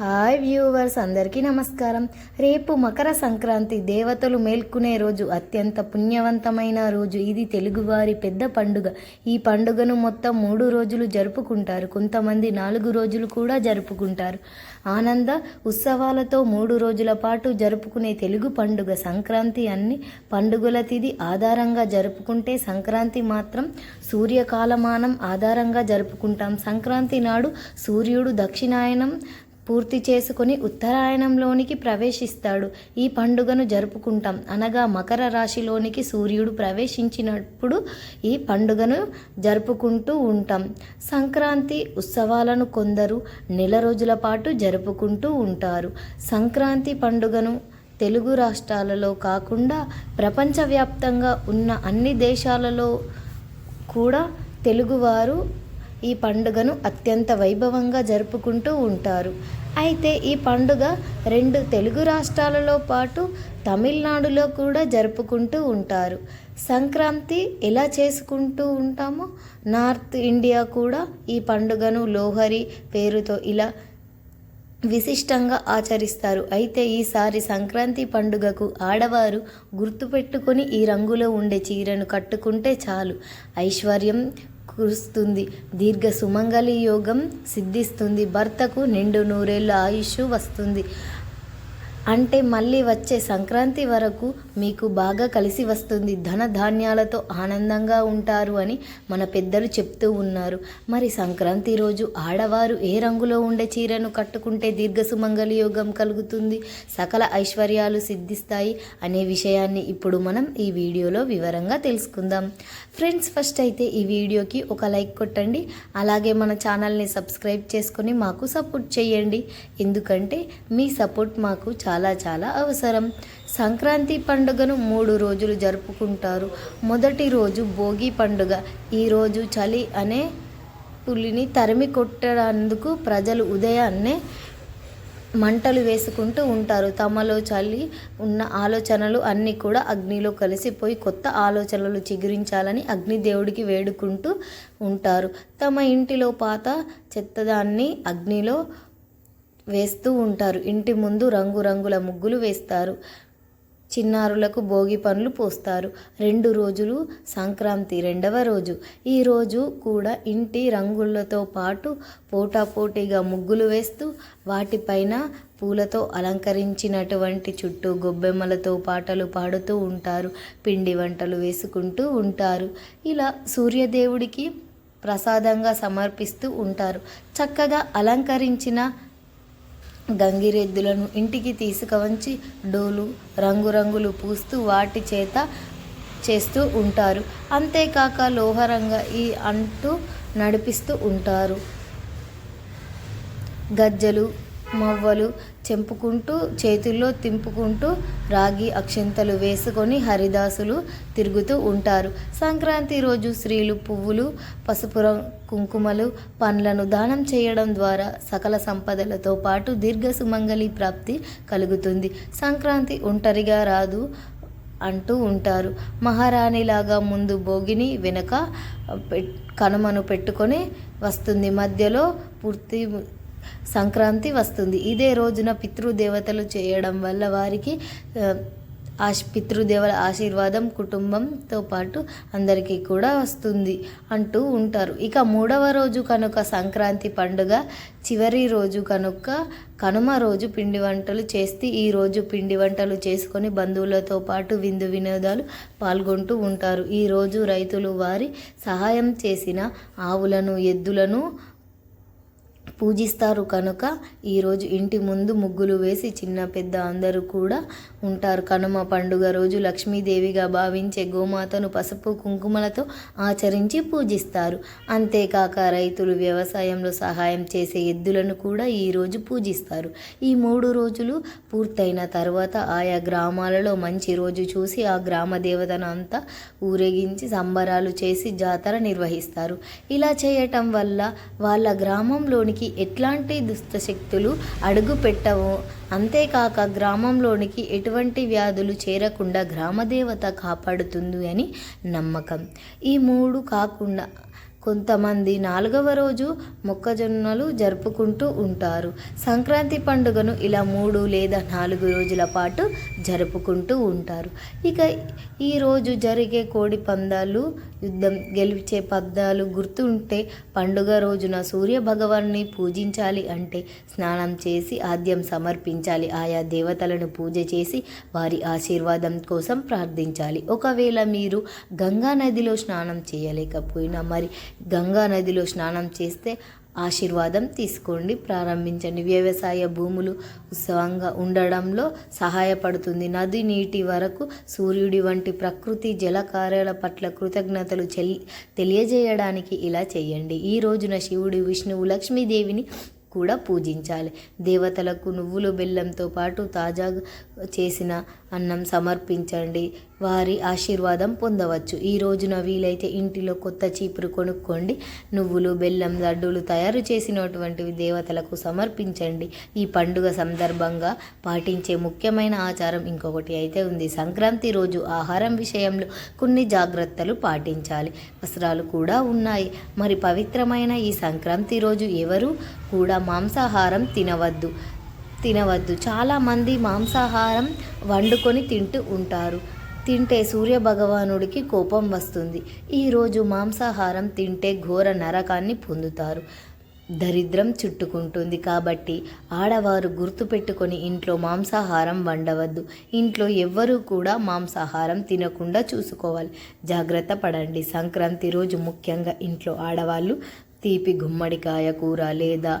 Hi viewers అందరికీ నమస్కారం. రేపు మకర సంక్రాంతి దేవతలు మేల్కొనే రోజు అత్యంత పుణ్యవంతమైన రోజు. ఇది తెలుగువారి పెద్ద పండుగ. ఈ పండుగను మొత్తం మూడు రోజులు జరుపుకుంటారు. కొంతమంది నాలుగు రోజులు కూడా జరుపుకుంటారు. ఆనంద ఉత్సవాలతో మూడు రోజుల పాటు జరుపుకునే తెలుగు పండుగ సంక్రాంతి అన్ని పండుగల తిది ఆధారంగా జరుపుకుంటే సంక్రాంతి మాత్రం సూర్యకాలమానం ఆధారంగా జరుపుకుంటాం. సంక్రాంతి నాడు సూర్యుడు దక్షిణాయనం పూర్తి చేసుకుని ఉత్తరాయణంలోనికి ప్రవేశిస్తాడు. ఈ పండుగను జరుపుకుంటాం. అనగా మకర రాశిలోనికి సూర్యుడు ప్రవేశించినప్పుడు ఈ పండుగను జరుపుకుంటూ ఉంటాం. సంక్రాంతి ఉత్సవాలను కొందరు నెల రోజుల పాటు జరుపుకుంటూ ఉంటారు. సంక్రాంతి పండుగను తెలుగు రాష్ట్రాలలో కాకుండా ప్రపంచవ్యాప్తంగా ఉన్న అన్ని దేశాలలో కూడా తెలుగువారు ఈ పండుగను అత్యంత వైభవంగా జరుపుకుంటూ ఉంటారు. అయితే ఈ పండుగ రెండు తెలుగు రాష్ట్రాలలో పాటు తమిళనాడులో కూడా జరుపుకుంటూ ఉంటారు. సంక్రాంతి ఎలా చేసుకుంటూ ఉంటామో నార్త్ ఇండియా కూడా ఈ పండుగను లోహరి పేరుతో ఇలా విశిష్టంగా ఆచరిస్తారు. అయితే ఈసారి సంక్రాంతి పండుగకు ఆడవారు గుర్తుపెట్టుకొని ఈ రంగులో ఉండే చీరను కట్టుకుంటే చాలు. ఐశ్వర్యం కురుస్తుంది. దీర్ఘ సుమంగళి యోగం సిద్ధిస్తుంది. భర్తకు నిండు నూరేళ్ళ ఆయుష్ వస్తుంది. అంటే మళ్ళీ వచ్చే సంక్రాంతి వరకు మీకు బాగా కలిసి వస్తుంది. ధన ధాన్యాలతో ఆనందంగా ఉంటారు అని మన పెద్దలు చెప్తూ ఉన్నారు. మరి సంక్రాంతి రోజు ఆడవారు ఏ రంగులో ఉండే చీరను కట్టుకుంటే దీర్ఘ సుమంగళి యోగం కలుగుతుంది? సకల ఐశ్వర్యాలు సిద్ధిస్తాయి అనే విషయాన్ని ఇప్పుడు మనం ఈ వీడియోలో వివరంగా తెలుసుకుందాం. ఫ్రెండ్స్ ఫస్ట్ అయితే ఈ వీడియోకి ఒక లైక్ కొట్టండి. అలాగే మన ఛానల్ని సబ్స్క్రైబ్ చేసుకొని మాకు సపోర్ట్ చేయండి. ఎందుకంటే మీ సపోర్ట్ మాకు చాలా చాలా చాలా అవసరం. సంక్రాంతి పండుగను మూడు రోజులు జరుపుకుంటారు. మొదటి రోజు భోగి పండుగ. ఈరోజు చలి అనే పులిని తరిమి కొట్టడానికి ప్రజలు ఉదయాన్నే మంటలు వేసుకుంటూ ఉంటారు. తమలో చలి ఉన్న ఆలోచనలు అన్నీ కూడా అగ్నిలో కలిసిపోయి కొత్త ఆలోచనలు చిగురించాలని అగ్నిదేవుడికి వేడుకుంటూ ఉంటారు. తమ ఇంటిలో పాత చెత్తదాన్ని అగ్నిలో వేస్తూ ఉంటారు. ఇంటి ముందు రంగురంగుల ముగ్గులు వేస్తారు. చిన్నారులకు భోగి పండ్లు పోస్తారు. రెండు రోజులు సంక్రాంతి రెండవ రోజు. ఈ రోజు కూడా ఇంటి రంగులతో పాటు పోటాపోటీగా ముగ్గులు వేస్తూ వాటిపైన పూలతో అలంకరించినటువంటి చుట్టూ గొబ్బెమ్మలతో పాటలు పాడుతూ ఉంటారు. పిండి వంటలు వేసుకుంటూ ఉంటారు. ఇలా సూర్యదేవుడికి ప్రసాదంగా సమర్పిస్తూ ఉంటారు. చక్కగా అలంకరించిన గంగిరెద్దులను ఇంటికి తీసుకువచ్చి డోలు రంగురంగులు పూస్తూ వాటి చేత చేస్తూ ఉంటారు. అంతేకాక లోహరంగా ఈ అంటూ నడిపిస్తూ ఉంటారు. గజ్జలు మవ్వలు చెంపుకుంటూ చేతుల్లో తింపుకుంటూ రాగి అక్షంతలు వేసుకొని హరిదాసులు తిరుగుతూ ఉంటారు. సంక్రాంతి రోజు స్త్రీలు పువ్వులు పసుపు కుంకుమలు పండ్లను దానం చేయడం ద్వారా సకల సంపదలతో పాటు దీర్ఘ సుమంగళి ప్రాప్తి కలుగుతుంది. సంక్రాంతి ఒంటరిగా రాదు అంటూ ఉంటారు. మహారాణిలాగా ముందు భోగిని వెనక కనుమను పెట్టుకొని వస్తుంది. మధ్యలో పూర్తి సంక్రాంతి వస్తుంది. ఇదే రోజున పితృదేవతలు చేయడం వల్ల వారికి ఆశ పితృదేవుల ఆశీర్వాదం కుటుంబంతో పాటు అందరికీ కూడా వస్తుంది అంటూ ఉంటారు. ఇక మూడవ రోజు కనుక సంక్రాంతి పండుగ చివరి రోజు కనుక కనుమ రోజు పిండి వంటలు చేస్తే ఈ రోజు పిండి వంటలు చేసుకొని బంధువులతో పాటు విందు వినోదాలు పాల్గొంటూ ఉంటారు. ఈరోజు రైతులు వారి సహాయం చేసిన ఆవులను ఎద్దులను పూజిస్తారు కనుక ఈరోజు ఇంటి ముందు ముగ్గులు వేసి చిన్న పెద్ద అందరూ కూడా ఉంటారు. కనుమ పండుగ రోజు లక్ష్మీదేవిగా భావించే గోమాతను పసుపు కుంకుమలతో ఆచరించి పూజిస్తారు. అంతేకాక రైతులు వ్యవసాయంలో సహాయం చేసే ఎద్దులను కూడా ఈరోజు పూజిస్తారు. ఈ మూడు రోజులు పూర్తయిన తర్వాత ఆయా గ్రామాలలో మంచి రోజు చూసి ఆ గ్రామ దేవతను అంతా ఊరేగించి సంబరాలు చేసి జాతర నిర్వహిస్తారు. ఇలా చేయటం వల్ల వాళ్ళ గ్రామంలోనికి ఎట్లాంటి దుష్టశక్తులు అడుగు పెట్టవు అంతేకాక గ్రామంలోనికి ఎటువంటి వ్యాధులు చేరకుండా గ్రామదేవత కాపాడుతుంది అని నమ్మకం. ఈ మూడు కాకుండా కొంతమంది నాలుగవ రోజు మొక్కజొన్నలు జరుపుకుంటూ ఉంటారు. సంక్రాంతి పండుగను ఇలా మూడు లేదా నాలుగు రోజుల పాటు జరుపుకుంటూ ఉంటారు. ఇక ఈరోజు జరిగే కోడి పందాలు యుద్ధం గెలిచే పద్దాలు గుర్తుంటే పండుగ రోజున సూర్య భగవాన్ని పూజించాలి అంటే స్నానం చేసి ఆద్యం సమర్పించాలి. ఆయా దేవతలను పూజ చేసి వారి ఆశీర్వాదం కోసం ప్రార్థించాలి. ఒకవేళ మీరు గంగా నదిలో స్నానం చేయలేకపోయినా మరి గంగా నదిలో స్నానం చేస్తే ఆశీర్వాదం తీసుకోండి. ప్రారంభించండి. వ్యవసాయ భూములు ఉత్సవంగా ఉండడంలో సహాయపడుతుంది. నది నీటి వరకు సూర్యుడి వంటి ప్రకృతి జలకార్యాల పట్ల కృతజ్ఞతలు చెల్ తెలియజేయడానికి ఇలా చేయండి. ఈ రోజున శివుడు విష్ణువు లక్ష్మీదేవిని కూడా పూజించాలి. దేవతలకు నువ్వులు బెల్లంతో పాటు తాజాగా చేసిన అన్నం సమర్పించండి. వారి ఆశీర్వాదం పొందవచ్చు. ఈ రోజున వీలైతే ఇంటిలో కొత్త చీపురు కొనుక్కోండి. నువ్వులు బెల్లం లడ్డూలు తయారు చేసినటువంటివి దేవతలకు సమర్పించండి. ఈ పండుగ సందర్భంగా పాటించే ముఖ్యమైన ఆచారం ఇంకొకటి అయితే ఉంది. సంక్రాంతి రోజు ఆహారం విషయంలో కొన్ని జాగ్రత్తలు పాటించాలి. వస్త్రాలు కూడా ఉన్నాయి. మరి పవిత్రమైన ఈ సంక్రాంతి రోజు ఎవరు కూడా మాంసాహారం తినవద్దు. తినవద్దు. చాలామంది మాంసాహారం వండుకొని తింటూ ఉంటారు. తింటే సూర్య భగవానుడికి కోపం వస్తుంది. ఈరోజు మాంసాహారం తింటే ఘోర నరకాన్ని పొందుతారు. దరిద్రం చుట్టుకుంటుంది. కాబట్టి ఆడవారు గుర్తుపెట్టుకొని ఇంట్లో మాంసాహారం వండవద్దు. ఇంట్లో ఎవ్వరూ కూడా మాంసాహారం తినకుండా చూసుకోవాలి. జాగ్రత్త పడండి. సంక్రాంతి రోజు ముఖ్యంగా ఇంట్లో ఆడవాళ్ళు తీపి గుమ్మడికాయ కూర లేదా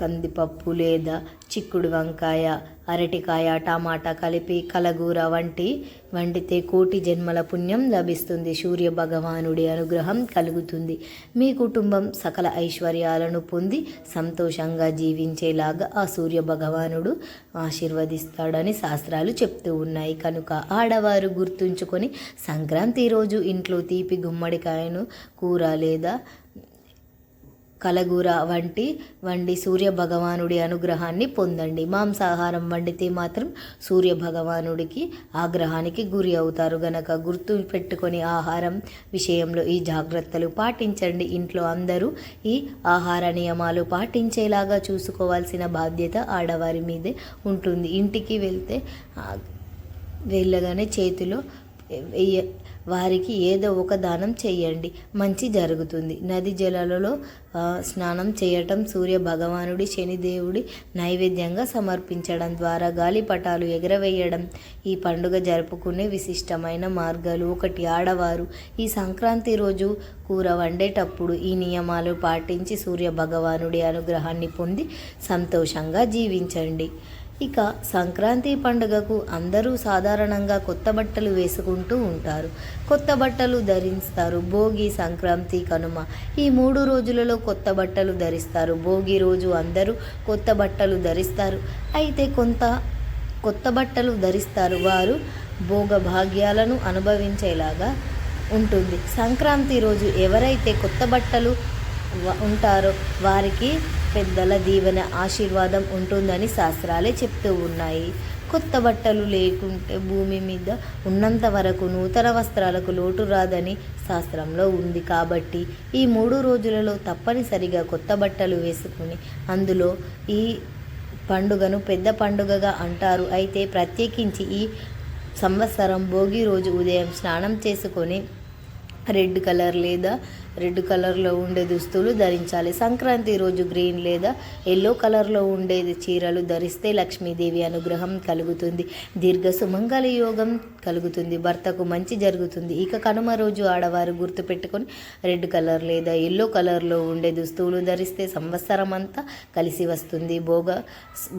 కందిపప్పు లేదా చిక్కుడు వంకాయ అరటికాయ టమాటా కలిపి కలగూర వంటి వండితే కోటి జన్మల పుణ్యం లభిస్తుంది. సూర్య భగవానుడి అనుగ్రహం కలుగుతుంది. మీ కుటుంబం సకల ఐశ్వర్యాలను పొంది సంతోషంగా జీవించేలాగా ఆ సూర్య భగవానుడు ఆశీర్వదిస్తాడని శాస్త్రాలు చెప్తూ ఉన్నాయి. కనుక ఆడవారు గుర్తుంచుకొని సంక్రాంతి రోజు ఇంట్లో తీపి గుమ్మడికాయను కూర లేదా కలగూర వంటి వండి సూర్య భగవానుడి అనుగ్రహాన్ని పొందండి. మాంసాహారం వండితే మాత్రం సూర్య భగవానుడికి ఆగ్రహానికి గురి అవుతారు. గనక గుర్తు పెట్టుకొని ఆహారం విషయంలో ఈ జాగ్రత్తలు పాటించండి. ఇంట్లో అందరూ ఈ ఆహార నియమాలు పాటించేలాగా చూసుకోవాల్సిన బాధ్యత ఆడవారి మీదే ఉంటుంది. ఇంటికి వెళ్తే వెళ్ళగానే చేతిలో వారికి ఏదో ఒక దానం చేయండి. మంచి జరుగుతుంది. నది జలాలలో స్నానం చేయటం సూర్య భగవానుడి శనిదేవుడి నైవేద్యంగా సమర్పించడం ద్వారా గాలిపటాలు ఎగరవేయడం ఈ పండుగ జరుపుకునే విశిష్టమైన మార్గాలు. ఒకటి ఆడవారు. ఈ సంక్రాంతి రోజు కూర వండేటప్పుడు ఈ నియమాలు పాటించి సూర్య భగవానుడి అనుగ్రహాన్ని పొంది సంతోషంగా జీవించండి. ఇక సంక్రాంతి పండుగకు అందరూ సాధారణంగా కొత్త బట్టలు వేసుకుంటూ ఉంటారు. కొత్త బట్టలు ధరిస్తారు భోగి సంక్రాంతి కనుమ. ఈ మూడు రోజులలో కొత్త బట్టలు ధరిస్తారు. భోగి రోజు అందరూ కొత్త బట్టలు ధరిస్తారు. అయితే కొంత కొత్త బట్టలు ధరిస్తారు. వారు భోగ భాగ్యాలను అనుభవించేలాగా ఉంటుంది. సంక్రాంతి రోజు ఎవరైతే కొత్త బట్టలు ఉంటారో. వారికి పెద్దల దీవెన ఆశీర్వాదం ఉంటుందని శాస్త్రాలే చెప్తూ ఉన్నాయి. కొత్త బట్టలు లేకుంటే భూమి మీద ఉన్నంత వరకు నూతన వస్త్రాలకు లోటు రాదని శాస్త్రంలో ఉంది కాబట్టి ఈ మూడు రోజులలో తప్పనిసరిగా కొత్త బట్టలు వేసుకుని అందులో ఈ పండుగను పెద్ద పండుగగా అంటారు. అయితే ప్రత్యేకించి ఈ సంవత్సరం భోగి రోజు ఉదయం స్నానం చేసుకొని రెడ్ కలర్ లేదా రెడ్ కలర్లో ఉండే దుస్తులు ధరించాలి. సంక్రాంతి రోజు గ్రీన్ లేదా ఎల్లో కలర్లో ఉండే చీరలు ధరిస్తే లక్ష్మీదేవి అనుగ్రహం కలుగుతుంది. దీర్ఘ సుమంగళ యోగం కలుగుతుంది. భర్తకు మంచి జరుగుతుంది. ఇక కనుమ రోజు ఆడవారు గుర్తుపెట్టుకొని రెడ్ కలర్ లేదా ఎల్లో కలర్లో ఉండే దుస్తువులు ధరిస్తే సంవత్సరం అంతా కలిసి వస్తుంది. భోగ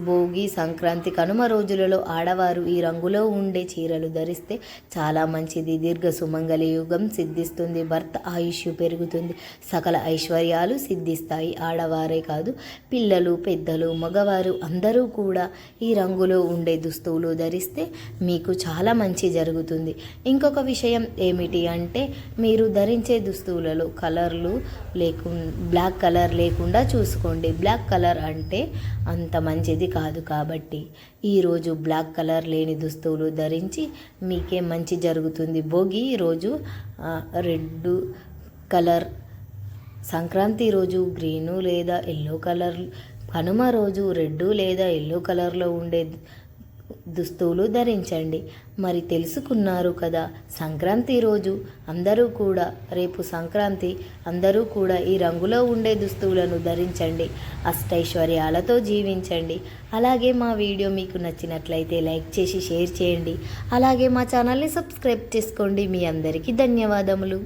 భోగి సంక్రాంతి కనుమ రోజులలో ఆడవారు ఈ రంగులో ఉండే చీరలు ధరిస్తే చాలా మంచిది. దీర్ఘ సుమంగళ యుగం సిద్ధిస్తుంది. భర్త ఆయుష్ పెరుగుతుంది కలుగుతుంది సకల ఐశ్వర్యాలు సిద్ధిస్తాయి. ఆడవారే కాదు పిల్లలు పెద్దలు మగవారు అందరూ కూడా ఈ రంగులో ఉండే దుస్తువులు ధరిస్తే మీకు చాలా మంచి జరుగుతుంది. ఇంకొక విషయం ఏమిటి అంటే మీరు ధరించే దుస్తువులలో కలర్లు లేకు బ్లాక్ కలర్ లేకుండా చూసుకోండి. బ్లాక్ కలర్ అంటే అంత మంచిది కాదు కాబట్టి ఈరోజు బ్లాక్ కలర్ లేని దుస్తువులు ధరించి మీకే మంచి జరుగుతుంది. భోగి రోజు రెడ్ కలర్. సంక్రాంతి రోజు గ్రీను లేదా ఎల్లో కలర్ కనుమ రోజు రెడ్ లేదా ఎల్లో కలర్లో ఉండే దుస్తువులు ధరించండి. మరి తెలుసుకున్నారు కదా సంక్రాంతి రోజు అందరూ కూడా రేపు సంక్రాంతి అందరూ కూడా ఈ రంగులో ఉండే దుస్తువులను ధరించండి. అష్టైశ్వర్యాలతో జీవించండి. అలాగే మా వీడియో మీకు నచ్చినట్లయితే లైక్ చేసి షేర్ చేయండి. అలాగే మా ఛానల్ని సబ్స్క్రైబ్ చేసుకోండి. మీ అందరికీ ధన్యవాదములు.